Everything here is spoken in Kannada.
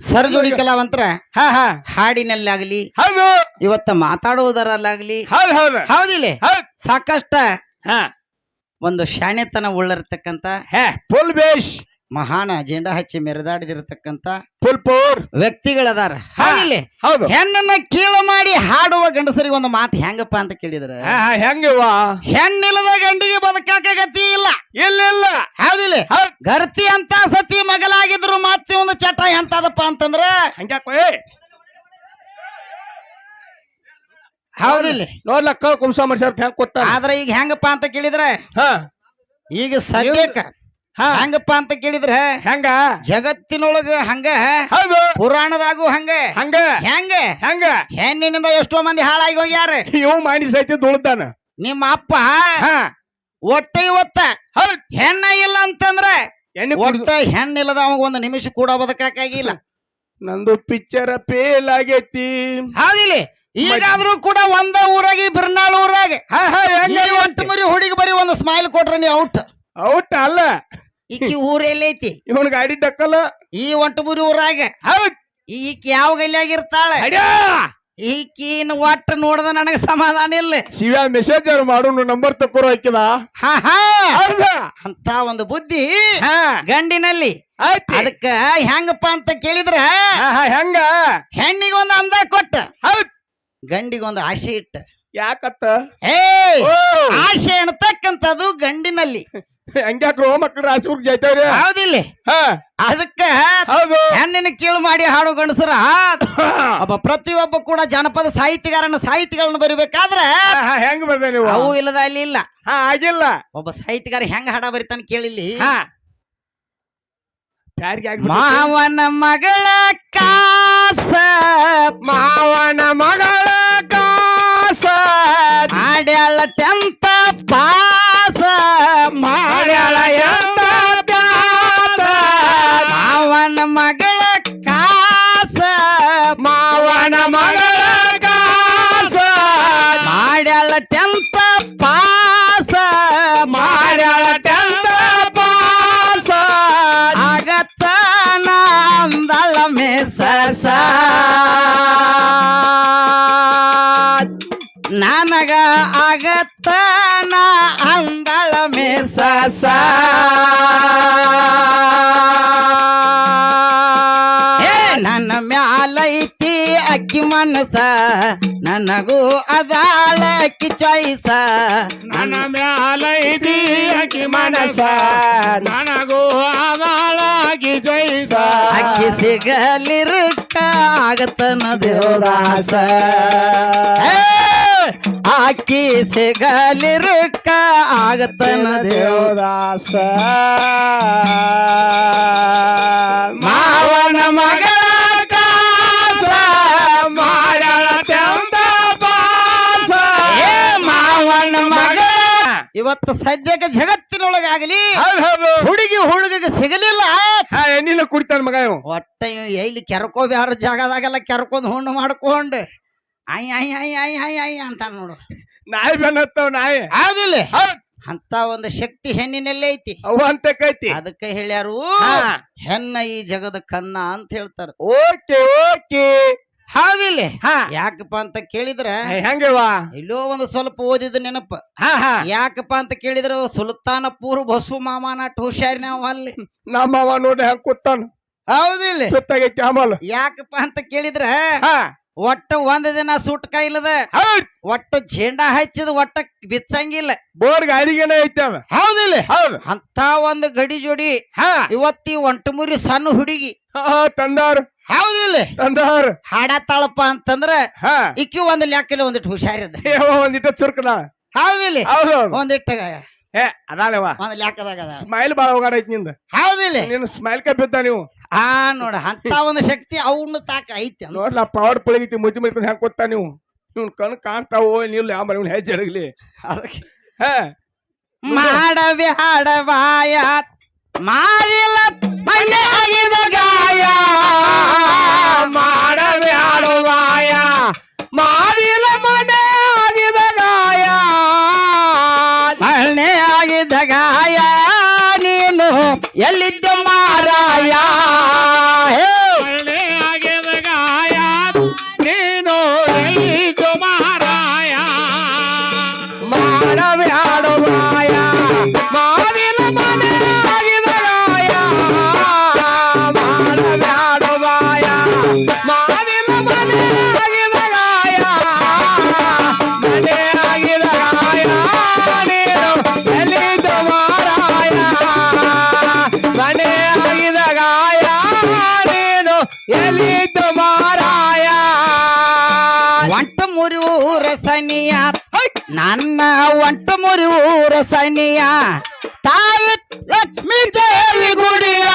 ಸರ್ಜೋಡಿ ಕಲಾವಂತರ ಹಾ ಹಾ. ಹಾಡಿನಲ್ಲಾಗ್ಲಿ ಹೌದು. ಇವತ್ತ ಮಾತಾಡುವುದರಲ್ಲಾಗ್ಲಿ. ಹೌದು ಹೌದು. ಹೌದಿಲ್ಲ. ಹೌದ್. ಸಾಕಷ್ಟ ಹಾ. ಒಂದು ಶಾಣೆತನ ಉಳ್ಳರ್ತಕ್ಕಂತ ಹೇ ಫುಲ್ ಬೇಷ್ ಮಹಾನ ಅಜೆಂಡಾ ಹಚ್ಚಿ ಮೆರೆದಾಡಿದಿರತಕ್ಕಂತ ಫುಲ್ ವ್ಯಕ್ತಿಗಳದಾರ. ಹೌದಿಲ್ಲ ಹೌದು. ಹೆಣ್ಣನ್ನ ಕೀಳು ಮಾಡಿ ಹಾಡುವ ಗಂಡಸರಿಗೆ ಒಂದು ಮಾತು ಹೆಂಗಪ್ಪ ಅಂತ ಕೇಳಿದ್ರೆ ಹಾ ಹಾ ಹೆಂಗವ್ವ? ಹೆಣ್ಣಿಲ್ಲದ ಗಂಡಿಗೆ ಬದುಕಾಕ ಗತಿ ಇಲ್ಲ. ಇಲ್ಲ ಇಲ್ಲ. ಹೌದಿಲ್ಲ ಹೌದ್. ಗರ್ತಿ ಅಂತ ಸತಿ ಮಗಲಾಗಿದ್ರು ಮತ್ತೆ ಒಂದು ಚಟ ಎಂತದಪ್ಪ ಅಂತಂದ್ರ ಹೌದಿಲ್ಲ ನೋಡ್ಲಕ್ಕ ಕುಂಸ ಹೆಂಗ್ ಕೊಟ್ಟ ಆದ್ರೆ ಈಗ ಹೆಂಗಪ್ಪ ಅಂತ ಕೇಳಿದ್ರೆ ಹ. ಈಗ ಸದ್ಯಕ್ಕ ಹೆಂಗಪ್ಪ ಅಂತ ಕೇಳಿದ್ರ ಹೆಂಗ? ಜಗತ್ತಿನೊಳಗ ಹಂಗ ಹೌದು. ಪುರಾಣದಾಗೂ ಹಂಗ. ಹಂಗ. ಹೆಂಗ? ಹೆಂಗ? ಹೆಣ್ಣಿನಿಂದ ಎಷ್ಟೋ ಮಂದಿ ಹಾಳಾಗಿ ಹೋಗ್ಯಾರ. ಇವ್ ಮಾಡಿ ಸಹಿತ ದುಳ್ತಾನ ನಿಮ್ಮ ಅಪ್ಪ ಹಾ. ಒಟ್ಟ ಇವತ್ತ ಹೆಣ್ಣ ಇಲ್ಲ ಅಂತಂದ್ರ ಒಟ್ಟ ಹೆಣ್ಣಿಲ್ಲದ ಅವಾಗ ಒಂದು ನಿಮಿಷ ಕೂಡ ಬದಕಾಗಿಲ್ಲ ನಂದು ಪಿಕ್ಚರ್ ಫೇಲ್ ಆಗೈತಿ. ಹೌದಿಲ್ಲಿ? ಈಗಾದ್ರೂ ಕೂಡ ಒಂದ ಊರಾಗಿ ಬಿರ್ನಾಳ್ ಊರಾಗ ಹಾ ಹಾ ಹೆಂಗ ಈ ಒಂಟು ಮರಿ ಹುಡುಗಿ ಬರೀ ಒಂದು ಸ್ಮೈಲ್ ಕೊಟ್ರೆ ನೀ ಔಟ್ ಔಟ್ ಅಲ್ಲ. ಈಕಿ ಊರ್ ಎಲ್ಲೈತಿ ಇವನ್ ಗಾಡಿ ಡಕ್ಕಲ್ಲ. ಈ ಒಟ್ಟು ಮುರಿ ಊರಾಗ? ಹೌದ್. ಈಕಿ ಯಾವ ಗಲ್ಲಾಗಿರ್ತಾಳೆ ಈಕಿನ ಒಟ್ಟು ನೋಡದ ನನಗ ಸಮಾಧಾನ ಇಲ್ಲ. ಶಿವ ಮೆಸೇಜ್ ಮಾಡು ನಂಬರ್ ತಕ್ಕೋರು ಹಾಕಿದ ಹಾ ಹಾ. ಹೌದಾ? ಅಂತ ಒಂದು ಬುದ್ಧಿ ಹಾ. ಗಂಡಿನಲ್ಲಿ. ಅದಕ್ಕ ಹೆಂಗಪ್ಪ ಅಂತ ಕೇಳಿದ್ರ? ಹೆಂಗ? ಹೆಣ್ಣಿಗೊಂದು ಅಂದ ಕೊಟ್ಟ. ಹೌದ್. ಗಂಡಿಗೊಂದು ಆಸೆ ಇಟ್ಟ. ಯಾಕತ್ತ? ಏ ಆಸೆ ಅನ್ನತಕ್ಕಂಥದ್ದು ಗಂಡಿನಲ್ಲಿ. ರಾಶಿ ಮಕ್ಳು ರಾಸಿವ್ರಿಗೆ ಜೈತವ್ರಿ ಹೌದಿಲ್ಲ ಹಾ. ಅದಕ್ಕ ಹೌದು. ಹೆಣ್ಣಿನ ಕೀಳು ಮಾಡಿ ಹಾಡು ಗಂಡಸರ ಪ್ರತಿ ಒಬ್ಬ ಪ್ರತಿಯೊಬ್ಬ ಕೂಡ ಜನಪದ ಸಾಹಿತಿಗಾರನ ಸಾಹಿತಿಗಳನ್ನ ಬರಿಬೇಕಾದ್ರೆ ಹೆಂಗ್ ಬರ್ದೆ ನೀವು? ಅವು ಇಲ್ಲದ ಅಲ್ಲಿ ಇಲ್ಲ. ಹಾ ಆಗಿಲ್ಲ. ಒಬ್ಬ ಸಾಹಿತಿಗಾರ ಹೆಂಗ್ ಹಾಡ ಬರಿತಾನ ಕೇಳಿಲ್ಲಿ. ಮಾವನ ಮಗಳ ಕಾಸ. ಮಾವನ ಮಗಳ ಆಡ್ಯಾಳ ಟೆಂತ ನನಗ ಆಗತ್ತ ಅಂದಳ ಮೇಸಸ ಏ ನನ್ನ ಮ್ಯಾಲೈತಿ ಅಕ್ಕಿ ಮನಸ ನನಗೂ ಅದಾಳ ಅಕ್ಕಿ ಚಾಯ್ಸ. ನನ್ನ ಮ್ಯಾಲೈತಿ ಅಕ್ಕಿ ಮನಸ ನನಗೂ ಅದಾಳ ಅಕ್ಕಿ ಚಾಯ್ಸ. ಅಕ್ಕಿ ಸಿಗಲಿರುಕ್ಕ ಆಗತನ ದೇವದಾಸ. ಅಕ್ಕಿ ಸಿಗಲಿರುಕ್ಕ ಆಗತನ ದೇವದಾಸ. ಮಾವನ ಮಗ ಮಗಳ. ಇವತ್ತು ಸದ್ಯಕ್ಕೆ ಜಗತ್ತಿನೊಳಗಾಗಲಿ ಹುಡುಗಿ ಹುಡುಗಿಗೆ ಸಿಗಲಿಲ್ಲ. ಎಣ್ಣಿನ ಕುಡಿತಾನ ಮಗ ಒಟ್ಟ ಎಲ್ಲಿ ಕೆರ್ಕೋಬ್ಯಾರ ಜಾಗದಾಗೆಲ್ಲ ಕೆರ್ಕೊಂಡ್ ಹುಣ್ಣು ಮಾಡ್ಕೊಂಡು ಐ ಅಯ್ಯ ಅಯ್ಯ ಅಯ್ಯ ಅಯ್ಯ ಅಯ್ಯ ಅಂತ ನೋಡು. ನಾಯಿ ಬೆನ್ನತ್ತವ್ ನಾಯಿ. ಹೌದಿಲ್ಲ. ಹೌದ್. ಅಂತ ಒಂದು ಶಕ್ತಿ ಹೆಣ್ಣಿನಲ್ಲೇ ಐತಿ. ಅವ ಅಂತ ಕೈತಿ. ಅದಕ್ಕೆ ಹೇಳ್ಯಾರು ಹೆಣ್ಣ ಈ ಜಗದ ಕನ್ನ ಅಂತ ಹೇಳ್ತಾರ. Okay okay. ಹೌದಿಲ್ಲ. ಹಾ. ಯಾಕಪ್ಪ ಅಂತ ಕೇಳಿದ್ರ ಹೆಂಗವಾ ಇಲ್ಲೋ ಒಂದು ಸ್ವಲ್ಪ ಓದಿದ ನೆನಪ. ಹಾ ಹಾ. ಯಾಕಪ್ಪ ಅಂತ ಕೇಳಿದ್ರ ಸುಲ್ತಾನಪುರ ಬಸು ಮಾಮನ ಹುಷಾರಿ ನಾವು ಅಲ್ಲಿ. ನಮ್ಮ ನೋಡಿ ಹೆಂಗ್ ಕೂತಾನ. ಹೌದಿಲ್ಲ. ಸುತ್ತಾಗೈತಿ ಆಮಲ್. ಯಾಕಪ್ಪ ಅಂತ ಕೇಳಿದ್ರ ಹಾ. ಒಟ್ಟ ಒಂದ್ ದಿನ ಸುಟ್ಕ ಇಲ್ಲದ ಒಟ್ಟ ಝೇಂಡಾ ಹಚ್ಚಿದ ಒಟ್ಟ ಬಿತ್ತಂಗಿಲ್ಲ. ಬೋರ್ ಗಾಡಿಗೆನೆ ಐತೆ ಅದ ಹೌದಿಲ್ಲ ಹೌದ್. ಅಂತ ಒಂದು ಗಡಿ ಜೋಡಿ ಹಾ. ಇವತ್ತಿ ಒಂಟಮುರಿ ಸಣ್ಣ ಹುಡುಗಿ. ತಂದಾರ. ಹೌದಿಲ್ಲ ತಂದಾರ. ಹಾಡತ್ತಾಳಪ್ಪ ಅಂತಂದ್ರ ಹಾ. ಇಕ್ಕಿ ಒಂದ್ ಲೆಕ್ಕಲಿ ಒಂದಿಟ್ಟು ಹುಷಾರಿದ ಒಂದಿಟ್ಟ ಚುರ್ಕದ. ಹೌದಿಲ್ಲ ಹೌದ್ ಹೌದ್. ಒಂದಿಟ್ಟ ಏ ಅದಾನವ ಒಂದ್ ಲೆಕ್ಕದಾಗ ಅದ ಸ್ಮೈಲ್ ಬಾಳ ಹೋಗಾಡೈತಿ ನಿಂದ. ಹೌದಿಲ್ಲ? ನಿನ್ನ ಸ್ಮೈಲ್ ಕೈ ಬಿದ್ದ ನೀವು. ಆ ನೋಡ ಅಂತ ಒಂದು ಶಕ್ತಿ ಅವನ್ನ ತಾಕ ಐತಿ. ನೋಡ್ಲ ಪವರ್ ಪಳಗೈತಿ ಮುದ್ದಿ ಮಾಡ್ಕೊಂಡು ಹೆಂಗ್ ಕೊತ್ತ ನೀವು? ಇವ್ನ ಕಣ್ ಕಾಣ್ತಾವೋ ನೀವು ಯಾವ ಮನೆ ಹೆಜ್ಜೆ ಅಡಗಲಿ ಅದಕ್ಕೆ. ಹಾ ಮಾಡಬ್ಯಾಡ ಬಾಯ ಮಾಡಿಲ್ಲ ಆಗಿದ ಗಾಯ ನೀನು ಎಲ್ಲಿದ್ದ ನನ್ನ ಒಂಟು ಮುರಿ ಊರ ಸನಿಯ ತಾಯಿ ಲಕ್ಷ್ಮೀ ದೇವಿ ಗುಡಿಯ